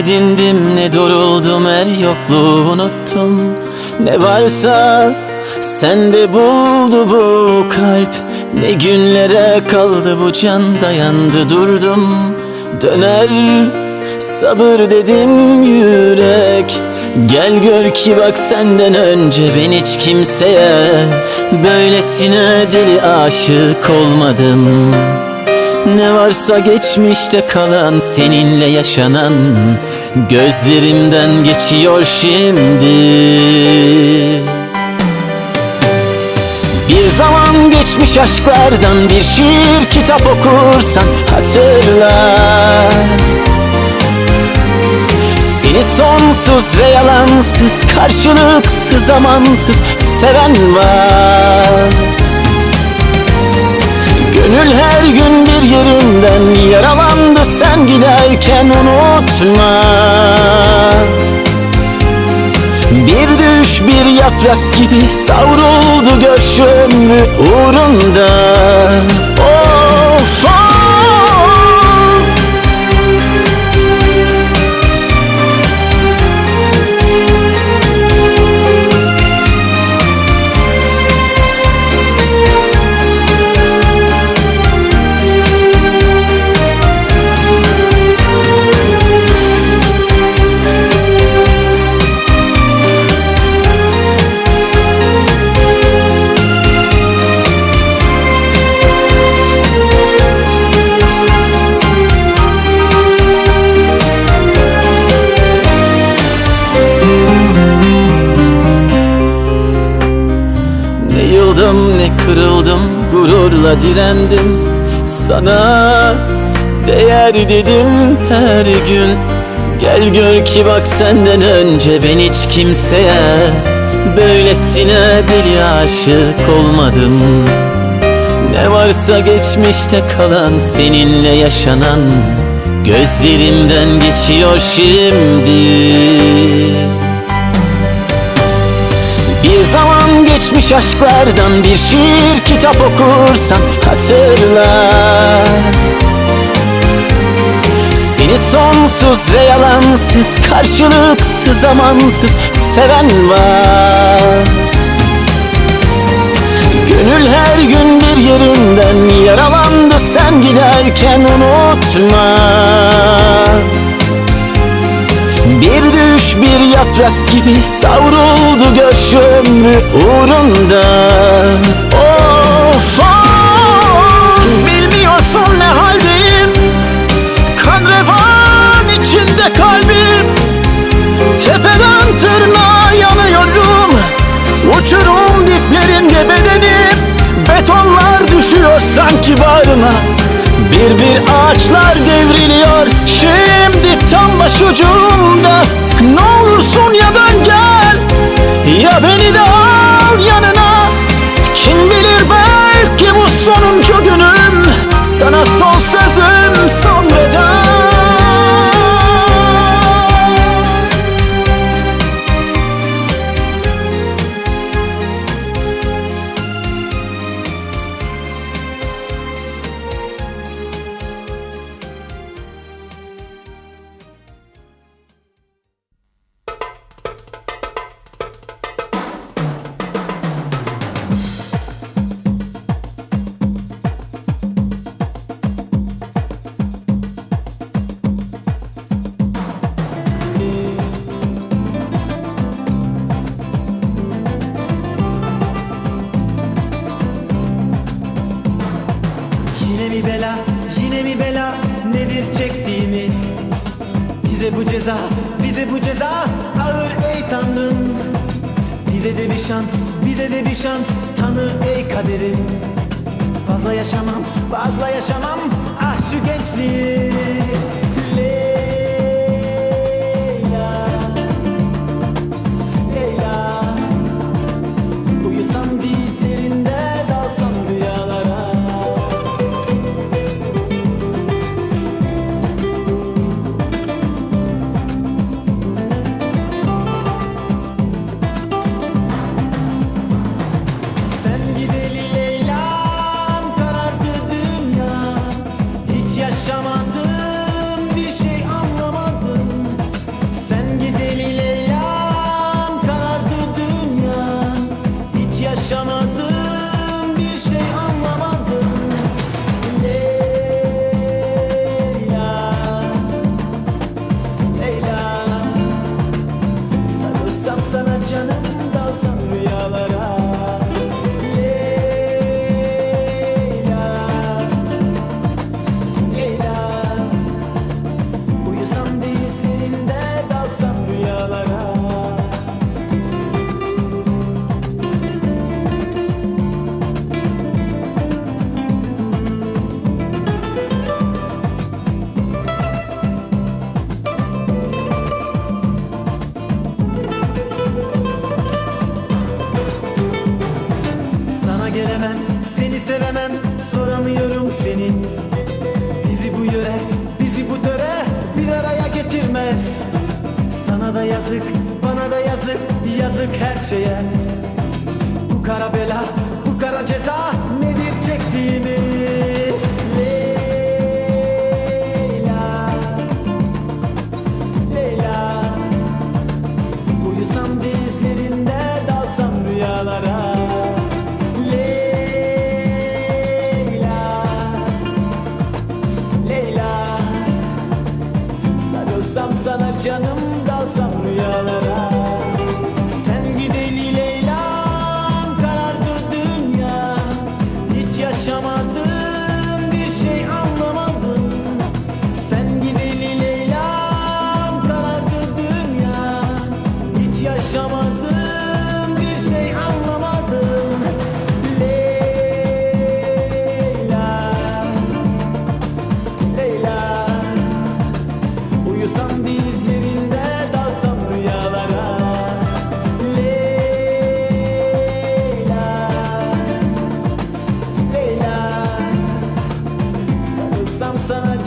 Ne dindim ne duruldum er yokluğu unuttum. Ne varsa sende buldu bu kalp. Ne günlere kaldı bu can dayandı durdum. Döner sabır dedim yürek. Gel gör ki bak senden önce ben hiç kimseye. Böylesine deli aşık olmadım. Ne varsa geçmişte kalan seninle yaşanan Gözlerimden geçiyor şimdi. Bir zaman geçmiş aşklardan bir şiir kitap okursan hatırla. Seni sonsuz ve yalansız karşılıksız zamansız seven var giderken unutma. Bir düş bir yaprak gibi savruldu ömrü uğrunda. Of of gururla direndim Sana değer dedim her gün. Gel gör ki bak senden önce ben hiç kimseye Böylesine deli aşık olmadım. Ne varsa geçmişte kalan seninle yaşanan Gözlerimden geçiyor şimdi zaman geçmiş aşklardan bir şiir kitap okursan hatırla Seni sonsuz ve yalansız karşılıksız zamansız seven var. Gönül her gün bir yerinden yaralandı sen giderken unutma bir düş bir yaprak gibi savruldu göç ömrü uğrunda. Of of Bilmiyorsun ne haldeyim Kan revan içinde kalbim. Tepeden tırnağa yanıyorum. Uçurum diplerinde bedenim. Betonlar düşüyor sanki bağrıma. Bir bir ağaçlar devriliyor. Şimdi tam başucumda ceza, bize bu ceza Ağır ey Tanrım. Bize de bir şans, bize de bir şans Tanı ey kaderim. Fazla yaşamam, fazla yaşamam Ah şu gençliği getirmez Sana da yazık bana da yazık Yazık her şeye. Bu kara bela bu kara ceza Nedir çektiğimiz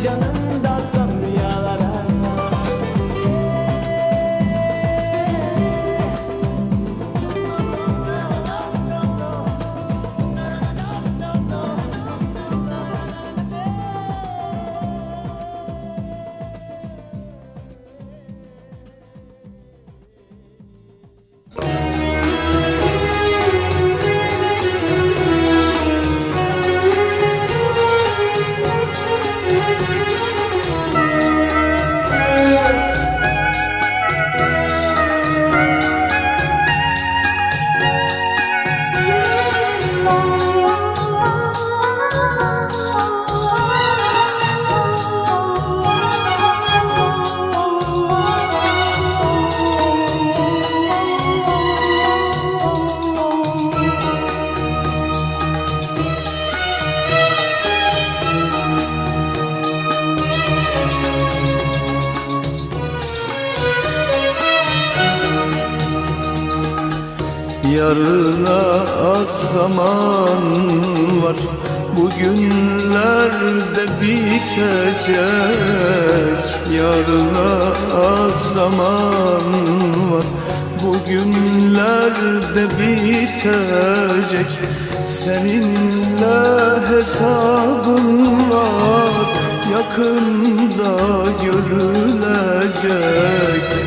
canım Yarına az zaman var. Bugünlerde bitecek. Yarına az zaman var. Bugünlerde bitecek. Seninle hesabın var. Yakında görülecek.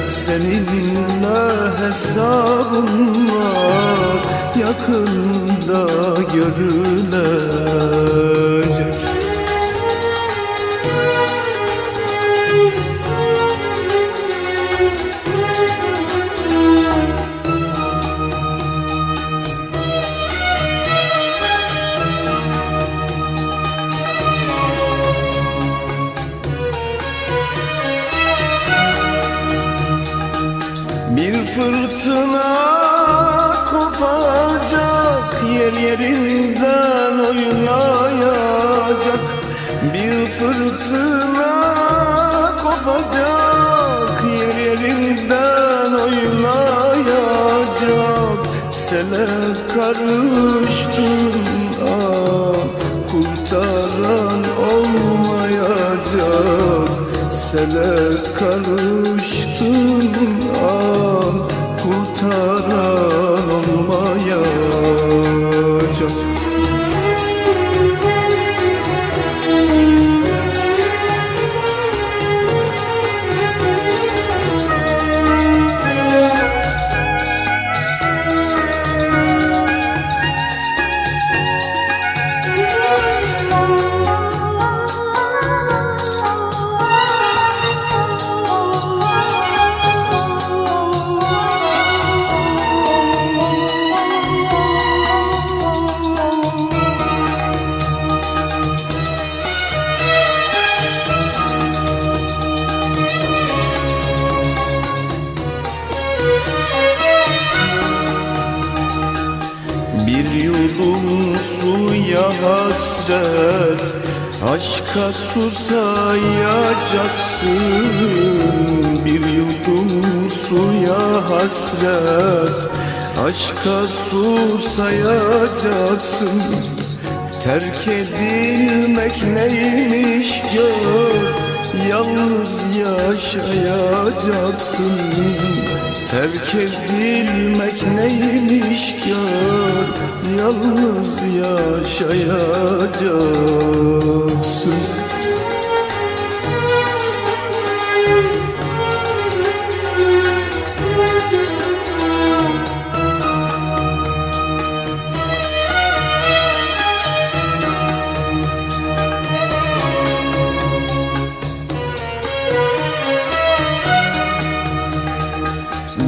Seninle hesabın var Yakında görülecek. Bir fırtına Yer yerinden oynayacak Bir fırtına kopacak. Yer yerinden oynayacak Sele karıştın ah Kurtaran olmayacak. Sele karıştın ah Kurtaran olmayacak Aşka susayacaksın Bir yudum suya hasret. Aşka susayacaksın Terk edilmek neymiş gör yalnız yaşayacaksın. Terk edilmek neymiş gör Yalnız yaşayacaksın.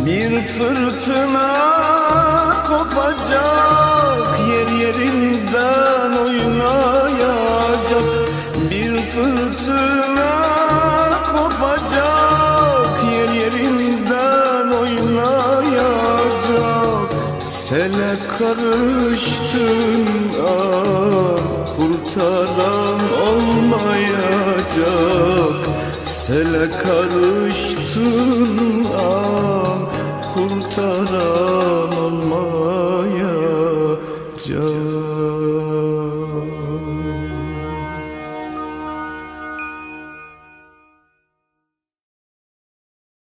Bir fırtına kopacak Yer yerinden oynayacak. Bir fırtına kopacak. Yer yerinden oynayacak. Sele karıştın ah Kurtaran olmayacak. Sele karıştın ah Kurtaran olmayacak